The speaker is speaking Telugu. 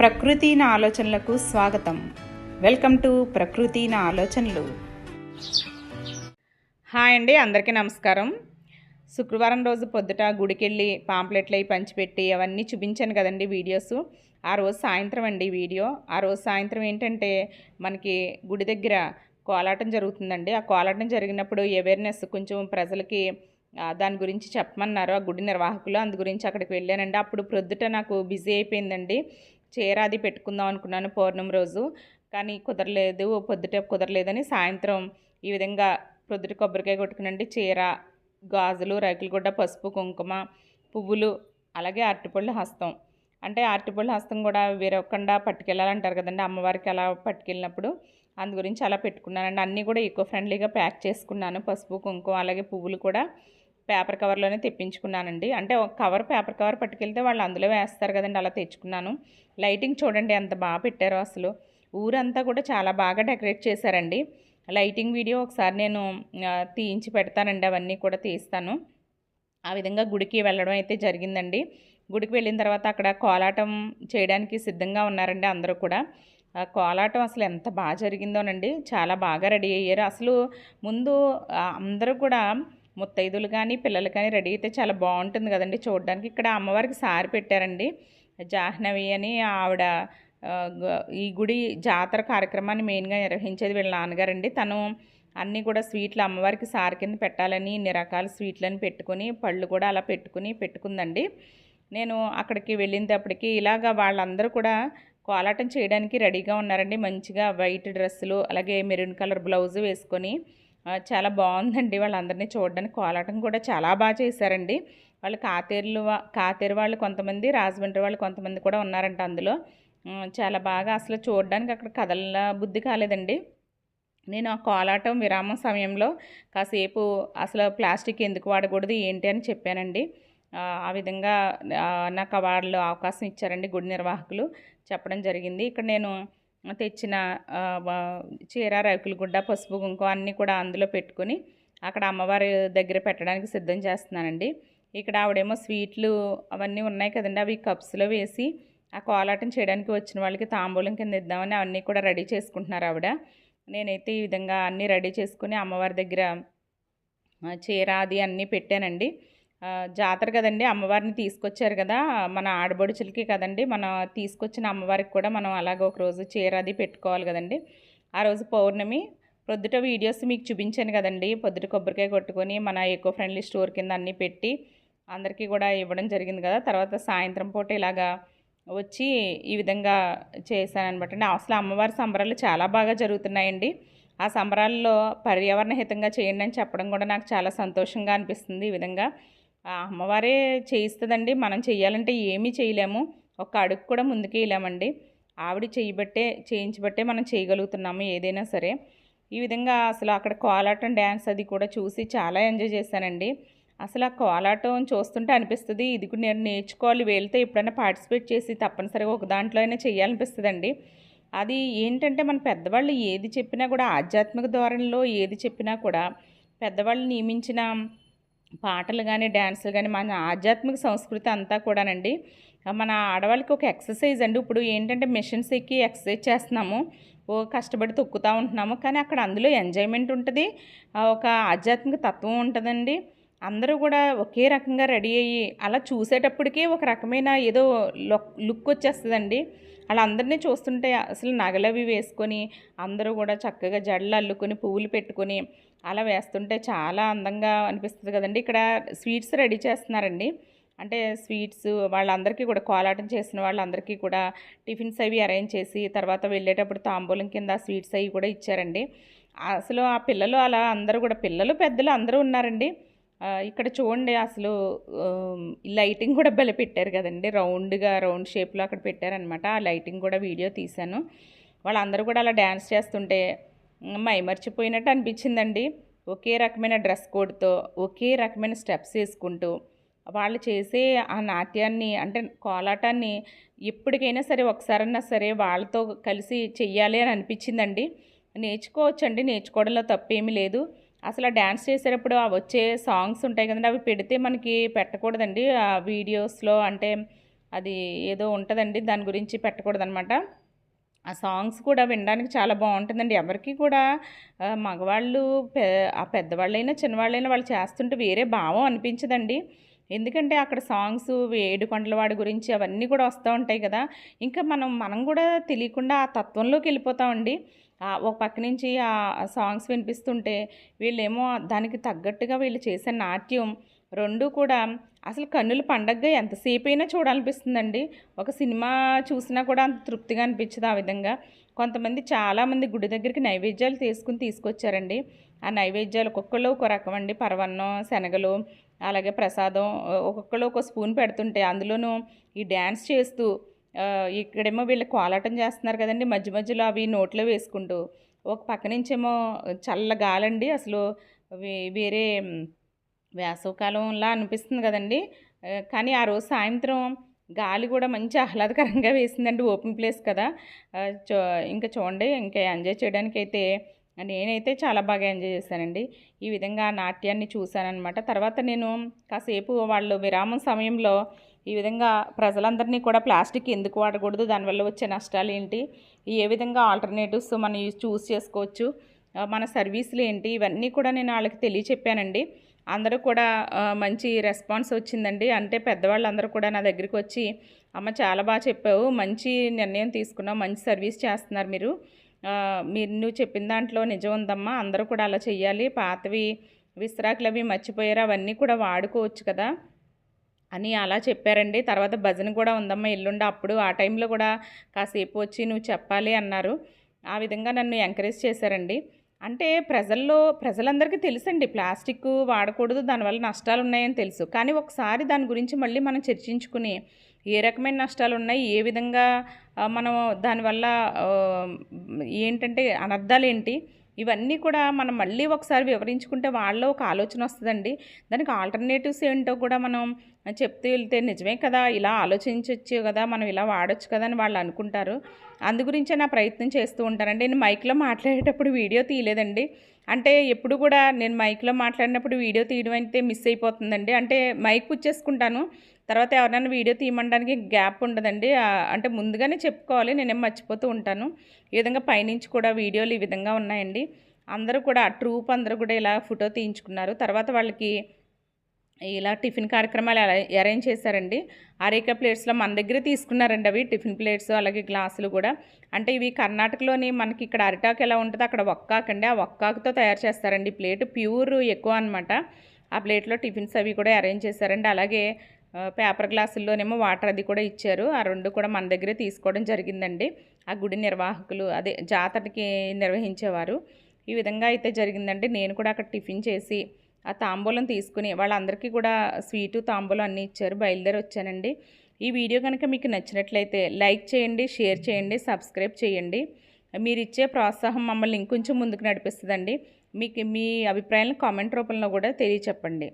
ప్రకృతి నా ఆలోచనలకు స్వాగతం. వెల్కమ్ టు ప్రకృతి నా ఆలోచనలు. హాయ్ అండి అందరికీ నమస్కారం. శుక్రవారం రోజు పొద్దుట గుడికెళ్ళి పాంప్లెట్లు అవి పంచిపెట్టి అవన్నీ చూపించాను కదండి వీడియోస్. ఆ రోజు సాయంత్రం అండి వీడియో. ఆ రోజు సాయంత్రం ఏంటంటే మనకి గుడి దగ్గర కోలాటం జరుగుతుందండి. ఆ కోలాటం జరిగినప్పుడు అవేర్నెస్ కొంచెం ప్రజలకి దాని గురించి చెప్పమన్నారు. ఆ గుడి నిర్వాహకులు అందు గురించి అక్కడికి వెళ్ళానండి. అప్పుడు ప్రొద్దుట నాకు బిజీ అయిపోయిందండి. చీర అది పెట్టుకుందాం అనుకున్నాను పౌర్ణమి రోజు. కానీ కుదరలేదు పొద్దుట కుదరలేదని సాయంత్రం ఈ విధంగా పొద్దుట కొబ్బరికాయ కొట్టుకునండి చీర గాజులు రేకులగుడ్డ పసుపు కుంకుమ పువ్వులు అలాగే అరటిపళ్ళు హస్తం. అంటే అరటిపళ్ళు హస్తం కూడా వేరొకకుండా పట్టుకెళ్ళాలంటారు కదండి అమ్మవారికి అలా పట్టుకెళ్ళినప్పుడు అందు గురించి అలా పెట్టుకున్నానండి. అన్నీ కూడా ఈకో ఫ్రెండ్లీగా ప్యాక్ చేసుకున్నాను. పసుపు కుంకుమ అలాగే పువ్వులు కూడా పేపర్ కవర్లోనే తెప్పించుకున్నానండి. అంటే ఒక కవర్ పేపర్ కవర్ పట్టుకెళ్తే వాళ్ళు అందులో వేస్తారు కదండి అలా తెచ్చుకున్నాను. లైటింగ్ చూడండి ఎంత బాగా పెట్టారో అసలు. ఊరంతా కూడా చాలా బాగా డెకరేట్ చేశారండి. లైటింగ్ వీడియో ఒకసారి నేను తీయించి పెడతానండి అవన్నీ కూడా తీస్తాను. ఆ విధంగా గుడికి వెళ్ళడం అయితే జరిగిందండి. గుడికి వెళ్ళిన తర్వాత అక్కడ కోలాటం చేయడానికి సిద్ధంగా ఉన్నారండి అందరూ కూడా. కోలాటం అసలు ఎంత బాగా జరిగిందోనండి. చాలా బాగా రెడీ అయ్యారు. అసలు ముందు అందరూ కూడా ముత్తైదులు కానీ పిల్లలు కానీ రెడీ అయితే చాలా బాగుంటుంది కదండి చూడడానికి. ఇక్కడ అమ్మవారికి సారి పెట్టారండి. జాహ్నవి అని ఆవిడ ఈ గుడి జాతర కార్యక్రమాన్ని మెయిన్గా నిర్వహించేది వీళ్ళ నాన్నగారండి. తను అన్నీ కూడా స్వీట్లు అమ్మవారికి సారి కింద పెట్టాలని ఇన్ని రకాల స్వీట్లని పెట్టుకొని పళ్ళు కూడా అలా పెట్టుకుని పెట్టుకుందండి. నేను అక్కడికి వెళ్ళినప్పటికీ ఇలాగ వాళ్ళందరూ కూడా కోలాటం చేయడానికి రెడీగా ఉన్నారండి. మంచిగా వైట్ డ్రెస్సులు అలాగే మెరూన్ కలర్ బ్లౌజ్ వేసుకొని చాలా బాగుందండి వాళ్ళందరినీ చూడడానికి. కోలాటం కూడా చాలా బాగా చేశారండి. వాళ్ళు కాతేరులు వా- కాతేరు వాళ్ళు కొంతమంది రాజమండ్రి వాళ్ళు కొంతమంది కూడా ఉన్నారంట అందులో. చాలా బాగా అసలు చూడడానికి అక్కడ కథల బుద్ధి కాలేదండి. నేను ఆ కోలాటం విరామం సమయంలో కాసేపు అసలు ప్లాస్టిక్ ఎందుకు వాడకూడదు ఏంటి అని చెప్పానండి. ఆ, విధంగా నాకు వాళ్ళు అవకాశం ఇచ్చారండి గుడి నిర్వాహకులు. చెప్పడం జరిగింది. ఇక్కడ నేను తెచ్చిన చీర రేకుల గుడ్డ పసుపు కుంకుమ అన్నీ కూడా అందులో పెట్టుకొని అక్కడ అమ్మవారి దగ్గర పెట్టడానికి సిద్ధం చేస్తున్నానండి. ఇక్కడ ఆవిడేమో స్వీట్లు అవన్నీ ఉన్నాయి కదండి అవి కప్స్లో వేసి ఆ కోలాటం చేయడానికి వచ్చిన వాళ్ళకి తాంబూలం కింద ఇద్దామని అవన్నీ కూడా రెడీ చేసుకుంటున్నారు ఆవిడ. నేనైతే ఈ విధంగా అన్నీ రెడీ చేసుకుని అమ్మవారి దగ్గర చీర అది అన్నీ పెట్టానండి. జాతర కదండి అమ్మవారిని తీసుకొచ్చారు కదా మన ఆడబడుచులకి కదండి మన తీసుకొచ్చిన అమ్మవారికి కూడా మనం అలాగ ఒక రోజు చీర అది పెట్టుకోవాలి కదండి. ఆ రోజు పౌర్ణమి పొద్దుట వీడియోస్ మీకు చూపించాను కదండి పొద్దుట కొబ్బరికాయ కొట్టుకొని మన ఎకో ఫ్రెండ్లీ స్టోర్ కింద అన్నీ పెట్టి అందరికీ కూడా ఇవ్వడం జరిగింది కదా తర్వాత సాయంత్రం పూట ఇలాగా వచ్చి ఈ విధంగా చేశానమాట అండి. అసలు అమ్మవారి సంబరాలు చాలా బాగా జరుగుతున్నాయండి. ఆ సంబరాల్లో పర్యావరణ హితంగా చేయండి అని చెప్పడం కూడా నాకు చాలా సంతోషంగా అనిపిస్తుంది ఈ విధంగా. అమ్మవారే చేయిస్తుందండి. మనం చేయాలంటే ఏమీ చేయలేము. ఒక్క అడుగు కూడా ముందుకు వేయలేమండి ఆవిడ చేయబట్టే చేయించబట్టే మనం చేయగలుగుతున్నాము ఏదైనా సరే. ఈ విధంగా అసలు అక్కడ కోలాటం డ్యాన్స్ అది కూడా చూసి చాలా ఎంజాయ్ చేశానండి. అసలు ఆ కోలాటం చూస్తుంటే అనిపిస్తుంది ఇది కూడా నేను నేర్చుకోవాలి వెళ్తే ఎప్పుడైనా పార్టిసిపేట్ చేసి తప్పనిసరిగా ఒక దాంట్లో అయినా చేయాలనిపిస్తుందండి. అది ఏంటంటే మన పెద్దవాళ్ళు ఏది చెప్పినా కూడా ఆధ్యాత్మిక ధోరణిలో ఏది చెప్పినా కూడా పెద్దవాళ్ళు నియమించిన పాటలు కానీ డ్యాన్సులు కానీ మన ఆధ్యాత్మిక సంస్కృతి అంతా కూడానండి. మన ఆడవాళ్ళకి ఒక ఎక్సర్సైజ్ అండి. ఇప్పుడు ఏంటంటే మిషన్స్ ఎక్కి ఎక్సర్సైజ్ చేస్తున్నాము. ఓ కష్టపడి తొక్కుతూ ఉంటున్నాము. కానీ అక్కడ అందులో ఎంజాయ్మెంట్ ఉంటుంది. ఒక ఆధ్యాత్మిక తత్వం ఉంటుందండి. అందరూ కూడా ఒకే రకంగా రెడీ అయ్యి అలా చూసేటప్పటికే ఒక రకమైన ఏదో లుక్ లుక్ వచ్చేస్తుందండి. అలా అందరినీ చూస్తుంటే అసలు నగలవి వేసుకొని అందరూ కూడా చక్కగా జడలు అల్లుకొని పువ్వులు పెట్టుకొని అలా వేస్తుంటే చాలా అందంగా అనిపిస్తుంది కదండి. ఇక్కడ స్వీట్స్ రెడీ చేస్తున్నారండి. అంటే స్వీట్స్ వాళ్ళందరికీ కూడా కోలాటం చేసిన వాళ్ళందరికీ కూడా టిఫిన్స్ అవి అరేంజ్ చేసి తర్వాత వెళ్ళేటప్పుడు తాంబూలం కింద స్వీట్స్ అవి కూడా ఇచ్చారండి. అసలు ఆ పిల్లలు అలా అందరూ కూడా పిల్లలు పెద్దలు అందరూ ఉన్నారండి. ఇక్కడ చూడండి అసలు లైటింగ్ కూడా భలే పెట్టారు కదండి. రౌండ్గా రౌండ్ షేప్లో అక్కడ పెట్టారనమాట ఆ లైటింగ్ కూడా వీడియో తీశాను. వాళ్ళందరూ కూడా అలా డ్యాన్స్ చేస్తుంటే మైమర్చిపోయినట్టు అనిపించిందండి. ఒకే రకమైన డ్రెస్ కోడ్తో ఒకే రకమైన స్టెప్స్ వేసుకుంటూ వాళ్ళు చేసే ఆ నాట్యాన్ని అంటే కోలాటాన్ని ఎప్పటికైనా సరే ఒకసారన్నా సరే వాళ్ళతో కలిసి చెయ్యాలి అని అనిపించిందండి. నేర్చుకోవచ్చండి. నేర్చుకోవడంలో తప్పేమీ లేదు. అసలు ఆ డ్యాన్స్ చేసేటప్పుడు ఆ వచ్చే సాంగ్స్ ఉంటాయి కదండి. అవి పెడితే మనకి పెట్టకూడదండి. ఆ వీడియోస్లో అంటే అది ఏదో ఉంటుందండి. దాని గురించి పెట్టకూడదనమాట. ఆ సాంగ్స్ కూడా వినడానికి చాలా బాగుంటుందండి. ఎవరికి కూడా మగవాళ్ళు పె ఆ పెద్దవాళ్ళైనా చిన్నవాళ్ళైనా వాళ్ళు చేస్తుంటే వేరే భావం అనిపించదండి. ఎందుకంటే అక్కడ సాంగ్స్ ఏడుకొండలవాడి గురించి అవన్నీ కూడా వస్తూ ఉంటాయి కదా. ఇంకా మనం మనం కూడా తెలియకుండా ఆ తత్వంలోకి వెళ్ళిపోతామండి. ఒక పక్క నుంచి ఆ సాంగ్స్ వినిపిస్తుంటే వీళ్ళేమో దానికి తగ్గట్టుగా వీళ్ళు చేసే నాట్యం రెండు కూడా అసలు కన్నుల పండగగా ఎంతసేపైనా చూడాలనిపిస్తుందండి. ఒక సినిమా చూసినా కూడా అంత తృప్తిగా అనిపించదు ఆ విధంగా. కొంతమంది చాలామంది గుడి దగ్గరికి నైవేద్యాలు తీసుకుని తీసుకొచ్చారండి. ఆ నైవేద్యాలు ఒక్కొక్కళ్ళు ఒక రకం అండి. పరవన్నం శనగలు అలాగే ప్రసాదం ఒక్కొక్కళ్ళు ఒక స్పూన్ పెడుతుంటే అందులోనూ ఈ డ్యాన్స్ చేస్తూ ఇక్కడేమో వీళ్ళు కోలాటం చేస్తున్నారు కదండి. మధ్య మధ్యలో అవి నోట్లో వేసుకుంటూ ఒక పక్క నుంచేమో చల్ల గాలండి. అసలు వేరే వేసవకాలంలా అనిపిస్తుంది కదండి. కానీ ఆ రోజు సాయంత్రం గాలి కూడా మంచి ఆహ్లాదకరంగా వేసిందండి ఓపెన్ ప్లేస్ కదా. చో ఇంకా చూడండి ఇంకా ఎంజాయ్ చేయడానికి అయితే నేనైతే చాలా బాగా ఎంజాయ్ చేశానండి. ఈ విధంగా నాట్యాన్ని చూశానమాట తర్వాత నేను కాసేపు వాళ్ళు విరామం సమయంలో ఈ విధంగా ప్రజలందరినీ కూడా ప్లాస్టిక్ ఎందుకు వాడకూడదు దానివల్ల వచ్చే నష్టాలు ఏంటి ఏ విధంగా ఆల్టర్నేటివ్స్ మనం చూస్ చేసుకోవచ్చు మన సర్వీసులు ఏంటి ఇవన్నీ కూడా నేను వాళ్ళకి తెలియచెప్పానండి. అందరూ కూడా మంచి రెస్పాన్స్ వచ్చిందండి. అంటే పెద్దవాళ్ళు అందరూ కూడా నా దగ్గరికి వచ్చి అమ్మ చాలా బాగా చెప్పావు మంచి నిర్ణయం తీసుకున్నావు మంచి సర్వీస్ చేస్తున్నారు మీరు. మీరు నువ్వు చెప్పిన దాంట్లో నిజం ఉందమ్మా అందరూ కూడా అలా చెయ్యాలి. పాతవి విశ్రాకులు అవి మర్చిపోయారు అవన్నీ కూడా వాడుకోవచ్చు కదా అని అలా చెప్పారండి. తర్వాత భజన కూడా ఉందమ్మా ఎల్లుండి అప్పుడు ఆ టైంలో కూడా కాసేపు వచ్చి నువ్వు చెప్పాలి అన్నారు. ఆ విధంగా నన్ను ఎంకరేజ్ చేశారండి. అంటే ప్రజల్లో ప్రజలందరికీ తెలుసండి ప్లాస్టిక్ వాడకూడదు దానివల్ల నష్టాలు ఉన్నాయని తెలుసు. కానీ ఒకసారి దాని గురించి మళ్ళీ మనం చర్చించుకుని ఏ రకమైన నష్టాలు ఉన్నాయి ఏ విధంగా మనం దానివల్ల ఏంటంటే అనర్థాలు ఏంటి ఇవన్నీ కూడా మనం మళ్ళీ ఒకసారి వివరించుకుంటే వాళ్ళలో ఒక ఆలోచన వస్తుందండి. దానికి ఆల్టర్నేటివ్స్ ఏంటో కూడా మనం చెప్తూ వెళ్తే నిజమే కదా ఇలా ఆలోచించవచ్చు కదా మనం ఇలా వాడచ్చు కదా అని వాళ్ళు అనుకుంటారు. అందు గురించే నా ప్రయత్నం చేస్తూ ఉంటానండి. నేను మైక్లో మాట్లాడేటప్పుడు వీడియో తీయలేదండి. అంటే ఎప్పుడు కూడా నేను మైక్లో మాట్లాడినప్పుడు వీడియో తీయడం అయితే మిస్ అయిపోతుందండి. అంటే మైక్ పుచ్చేసుకుంటాను తర్వాత ఎవరైనా వీడియో తీయమనడానికి గ్యాప్ ఉండదండి. అంటే ముందుగానే చెప్పుకోవాలి. నేనేం మర్చిపోతూ ఉంటాను. ఈ విధంగా పైనుంచి కూడా వీడియోలు ఈ విధంగా ఉన్నాయండి. అందరూ కూడా ట్రూప్ అందరూ కూడా ఇలా ఫోటో తీయించుకున్నారు. తర్వాత వాళ్ళకి ఇలా టిఫిన్ కార్యక్రమాలు అరేంజ్ చేశారండి. అరేక ప్లేట్స్లో మన దగ్గర తీసుకున్నారండి అవి. టిఫిన్ ప్లేట్స్ అలాగే గ్లాసులు కూడా. అంటే ఇవి కర్ణాటకలోని మనకి ఇక్కడ అరిటాకు ఎలా ఉంటుందో అక్కడ ఒక్కాకండి ఆ ఒక్కాకుతో తయారు చేస్తారండి. ప్లేట్ ప్యూర్ ఎక్కువ అనమాట ఆ ప్లేట్లో టిఫిన్స్ అవి కూడా అరేంజ్ చేశారండి. అలాగే పేపర్ గ్లాసుల్లోనేమో వాటర్ అది కూడా ఇచ్చారు. ఆ రెండు కూడా మన దగ్గరే తీసుకోవడం జరిగిందండి. ఆ గుడి నిర్వాహకులు అదే జాతరకి నిర్వహించేవారు. ఈ విధంగా అయితే జరిగిందండి. నేను కూడా అక్కడ టిఫిన్ చేసి ఆ తాంబూలం తీసుకుని వాళ్ళందరికీ కూడా స్వీటు తాంబూలం అన్నీ ఇచ్చారు. బయలుదేరి వచ్చానండి ఈ వీడియో కనుక మీకు నచ్చినట్లయితే లైక్ చేయండి షేర్ చేయండి సబ్స్క్రైబ్ చేయండి. మీరు ఇచ్చే ప్రోత్సాహం మమ్మల్ని ఇంకొంచెం ముందుకు నడిపిస్తుందండి. మీకు మీ అభిప్రాయాలను కామెంట్ రూపంలో కూడా తెలియచెప్పండి.